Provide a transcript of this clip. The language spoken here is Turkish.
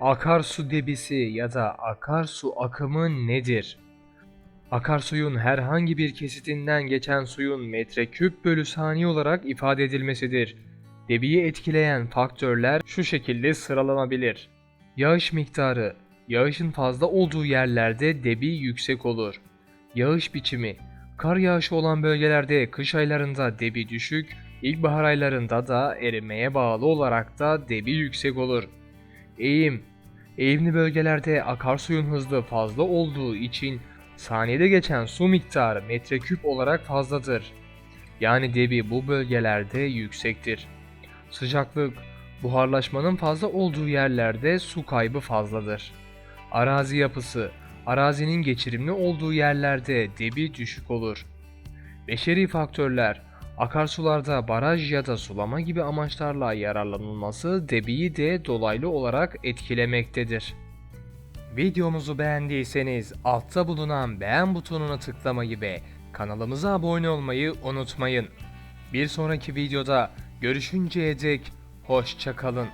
Akarsu debisi ya da akarsu akımı nedir? Akarsuyun herhangi bir kesitinden geçen suyun metreküp bölü saniye olarak ifade edilmesidir. Debiyi etkileyen faktörler şu şekilde sıralanabilir. Yağış miktarı. Yağışın fazla olduğu yerlerde debi yüksek olur. Yağış biçimi. Kar yağışı olan bölgelerde kış aylarında debi düşük, ilkbahar aylarında da erimeye bağlı olarak da debi yüksek olur. Eğim. Eğimli bölgelerde akarsuyun hızlı fazla olduğu için saniyede geçen su miktarı metreküp olarak fazladır. Yani debi bu bölgelerde yüksektir. Sıcaklık. Buharlaşmanın fazla olduğu yerlerde su kaybı fazladır. Arazi yapısı. Arazinin geçirimli olduğu yerlerde debi düşük olur. Beşeri faktörler. Akarsularda baraj ya da sulama gibi amaçlarla yararlanılması debiyi de dolaylı olarak etkilemektedir. Videomuzu beğendiyseniz altta bulunan beğen butonuna tıklamayı ve kanalımıza abone olmayı unutmayın. Bir sonraki videoda görüşünceye dek hoşçakalın.